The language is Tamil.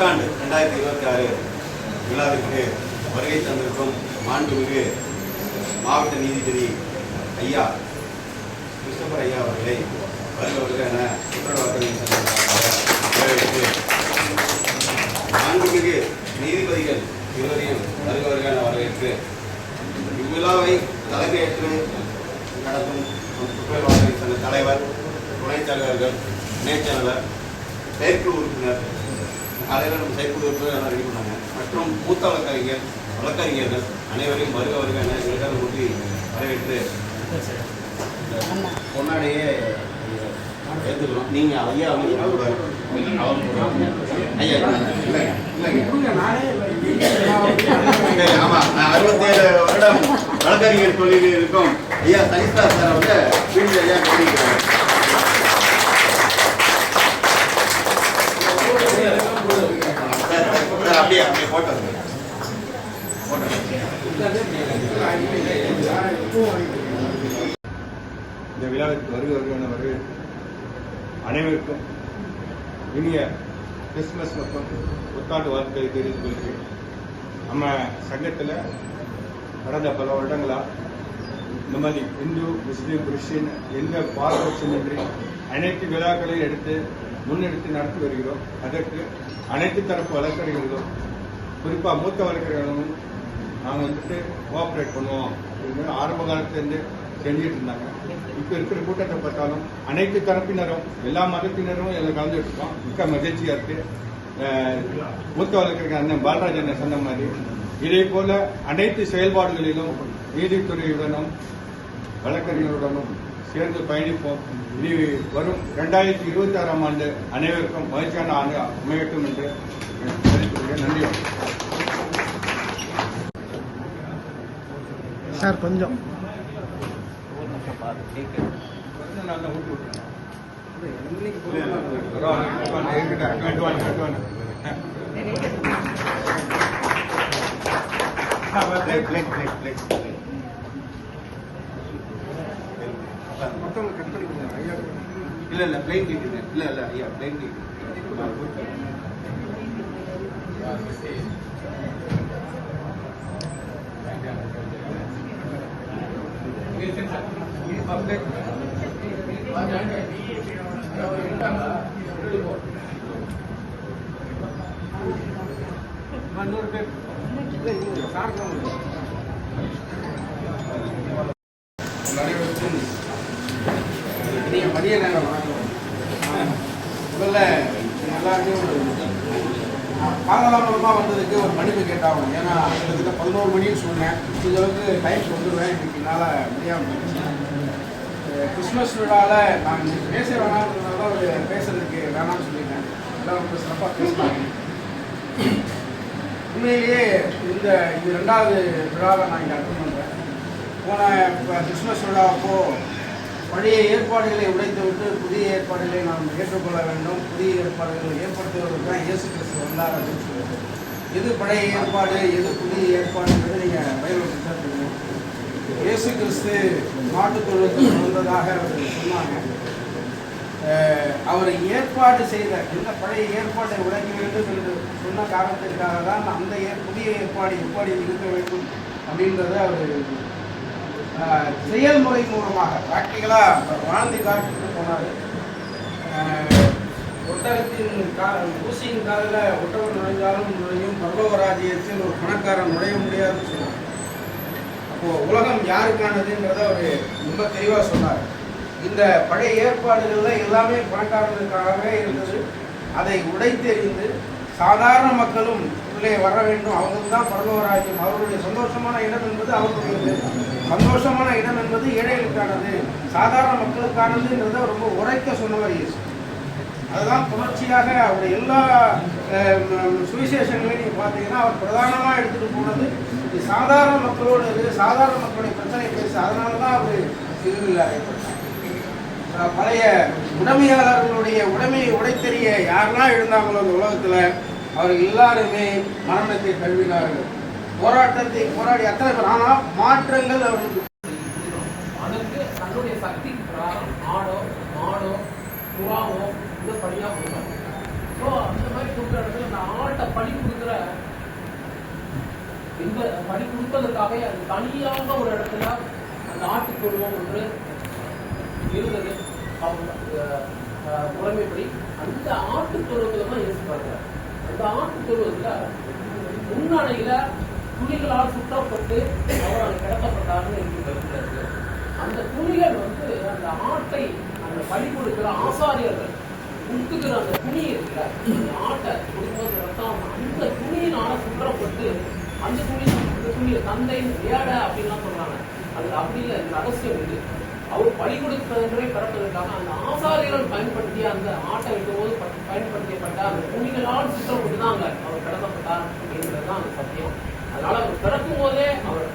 புத்தாண்டு ரெண்டாயிரத்தி இருபத்தி ஆறு விழாவிற்கு வருகை தந்திருக்கும் மாண்புமிகு மாவட்ட நீதிபதி ஐயா கிறிஸ்டபர் ஐயா அவர்களை வருக வருக என வரவேற்று மாண்புமிகு நீதிபதிகள் இருவரையும் வருக என வரவேற்று இவ்விழாவை தலைமையேற்று நடத்தும் குற்றவியல் சங்க தலைவர் துணைத் தலைவர்கள் இணைச் செயலாளர் செயற்குழு உறுப்பினர் காலையில் நம்ம செயற்குழு எல்லாம் ரெடி பண்ணாங்க. மற்றும் மூத்த வழக்கறிஞர் வழக்கறிஞர்கள் அனைவரையும் வருக வருக என விருதாக ஊட்டி வரவேற்று இந்த பொன்னாடையே எடுத்துக்கிறோம். நீங்க ஐயா அவங்க ஐயா இல்லை இல்லைங்க சரி, நான் அறுபத்தேழு வருடம் வழக்கறிஞர் தொழிலில் இருக்கும் ஐயா தனிஷ்டா சார் வந்து வீட்டில் ஐயா கவனிக்கிறாங்க சார், சார், அப்படியே அப்படியே இந்த விழாவிற்கு வருக வருவான அனைவருக்கும் இனிய கிறிஸ்துமஸ் மற்றும் புத்தாண்டு வாழ்க்கை தெரிவித்துக் கொள்கிறேன். நம்ம சங்கத்தில் கடந்த பல வருடங்களா இந்த மாதிரி இந்து முஸ்லீம் கிறிஸ்டின் எந்த பாரபட்சமின்றி அனைத்து விழாக்களையும் எடுத்து முன்னெடுத்து நடத்தி வருகிறோம். அதற்கு அனைத்து தரப்பு வழக்கறிஞர்களும் குறிப்பாக மூத்த வழக்கறிஞர்களும் நாங்கள் வந்துட்டு கோஆப்ரேட் பண்ணுவோம். அப்படின்னு ஆரம்ப காலத்துலேருந்து செஞ்சுட்டு இருந்தாங்க. இப்போ இருக்கிற கூட்டத்தை பார்த்தாலும் அனைத்து தரப்பினரும் எல்லா மதத்தினரும் எல்லாம் கலந்துட்டு இருக்கோம் மிக்க மகிழ்ச்சியாக இருக்குது மூத்த வழக்கறிஞர் அண்ணன் பாலராஜ் அண்ணன் சொன்ன மாதிரி இதே போல அனைத்து செயல்பாடுகளிலும் நீதித்துறையுடனும் வழக்கறிஞருடனும் சேர்ந்து பயணிப்போம். இனி வரும் இரண்டாயிரத்தி இருபத்தி ஆறாம் ஆண்டு அனைவருக்கும் மகிழ்ச்சியான ஆண்டு அமையட்டும் என்று நன்றி. சார் கொஞ்சம். ஊட்டி விட்டுருங்க. பரவாயில்ல, இருக்கட்டும், advance, advance, advance. Plate plate plate plate இல்ல இல்ல பிளேன் கேக்குங்க இல்ல இல்ல ஐயா பிளேன் கேக்குங்க அனைவருக்கும் இனிய மதிய நேரம். வணக்கம் முதல்ல எல்லாருமே ஒரு காலதாமதமாக வந்ததுக்கு ஒரு மன்னிப்பு கேட்டாகும் ஏன்னா கிட்டத்தட்ட பதினோரு மணின்னு சொன்னேன். இந்த அளவுக்கு டைம் வந்துடுவேன் இன்னைக்கு என்னால் முடியாமல் கிறிஸ்மஸ் விழாவில் நான் இன்னைக்கு பேச வேணாம்ன்றதுனால ஒரு பேசுறதுக்கு வேணாம்னு சொல்லிட்டேன். எல்லாம் ரொம்ப சிறப்பாக பேசினாங்க உண்மையிலேயே இந்த இது ரெண்டாவது விழாவை நான் இங்கே அட்டன் பண்ணுறேன் போன இப்போ கிறிஸ்மஸ் விழாவப்போ பழைய ஏற்பாடுகளை உடைத்து விட்டு புதிய ஏற்பாடுகளை நாம் ஏற்றுக்கொள்ள வேண்டும். புதிய ஏற்பாடுகளை ஏற்படுத்துவதற்கு தான் இயேசு கிறிஸ்து வந்தார் அப்படின்னு சொல்லுது. எது பழைய ஏற்பாடு எது புதிய ஏற்பாடுன்றது நீங்கள் பைபிள் இயேசு கிறிஸ்து மாட்டுத்தொழுக்கு வந்ததாக அவர் சொன்னாங்க. அவர் ஏற்பாடு செய்த இந்த பழைய ஏற்பாட்டை உடைக்க வேண்டும் என்று சொன்ன காரணத்திற்காக தான் அந்த புதிய ஏற்பாடு எப்படி இருக்க வேண்டும் அப்படின்றத அவர் செயல்முறை மூலமாக ப்ராக்டிக்கலாக வாழ்ந்து காட்டிட்டு போனார். ஒட்டகத்தின் கா ஊசியின் காலில் ஒட்டகம் நுழைந்தாலும் நுழையும் பரலோக ராஜ்யத்தில் ஒரு பணக்காரன் நுழைய முடியாதுன்னு சொன்னார் அப்போது உலகம் யாருக்கானதுங்கிறத அவர் ரொம்ப தெளிவாக சொன்னார். இந்த பழைய ஏற்பாடுகள்ல எல்லாமே பணக்காரர்களுக்காகவே இருந்தது. அதை உடைத்தெறிந்து சாதாரண மக்களும் உள்ளே வர வேண்டும். அவங்க தான் பரலோகராஜ்யம். அவர்களுடைய சந்தோஷமான இடம் என்பது அவர்களுடைய சந்தோஷமான இடம் என்பது ஏழைகளுக்கானது. சாதாரண மக்களுக்கானதுன்றதை ரொம்ப உரைக்க சொன்னவர் இயேசு அதுதான் தொடர்ச்சியாக அவருடைய எல்லா சுவிசேஷங்களையும் நீங்கள் பார்த்தீங்கன்னா அவர் பிரதானமாக எடுத்துகிட்டு போனது இது சாதாரண மக்களோடு இருக்குது சாதாரண மக்களுடைய பிரச்சனை பேசு அதனால தான் அவர் திருவிழா பழைய உடைமையாளர்களுடைய உடைமையை உடைத்தெறிய யாரெல்லாம் இருந்தாங்களோ அந்த உலகத்தில் அவர்கள் எல்லாருமே மரணத்தை தழுவினார்கள். போராட்டத்தை போராடி அத்தனை பேர்? ஆனால் மாற்றங்கள் அவர்களுக்கு அதற்கு தன்னுடைய சக்திக்கு பிரகாரம் ஆடோ மாடோ புறாவோ இது படியாக கொடுப்பாங்க. ஸோ அந்த மாதிரி கொடுக்குற இடத்துல அந்த ஆட்டை பணி கொடுக்குற இந்த பணி கொடுப்பதற்காகவே அது தனியாக ஒரு இடத்துல அந்த ஆட்டுக்குருவம் ஒன்று இருந்தது. அவங்க முறைமைப்படி அந்த ஆட்டுத்தொழுவத்துல தான் இயேசு பார்க்கிறார் அந்த ஆட்டுத்தொழுவத்துல முன்னணையில துணிகளால் சுத்தப்பட்டு அவர் அங்கே கிடத்தப்பட்டார்னு எனக்கு கருத்து அந்த துணிகள் வந்து அந்த ஆட்டை அந்த பலி கொடுக்கிற ஆசாரியர்கள் உடுத்துக்கிற அந்த துணி இருக்கிற அந்த ஆட்டை கொடுக்கும்போது ரத்தம் அந்த துணியினால சுற்றப்பட்டு அந்த துணி அந்த துணியை தந்தை ஏட அப்படின்லாம் சொல்றாங்க. அது அப்படி இல்லை இந்த ரகசியம் இது. அவர் பலி கொடுப்பதென்றே பிறப்பதற்காக அந்த ஆசாரியர்கள் பயன்படுத்திய அந்த ஆட்டை வைக்கும்போது ப- பயன்படுத்தப்பட்ட அந்த துணிகளால் சுற்றப்பட்டு தான் அங்க அவர் கடத்தப்பட்டார் அப்படிங்கிறது தான் அந்த அதனால அவர் பிறக்கும் போதே அவர்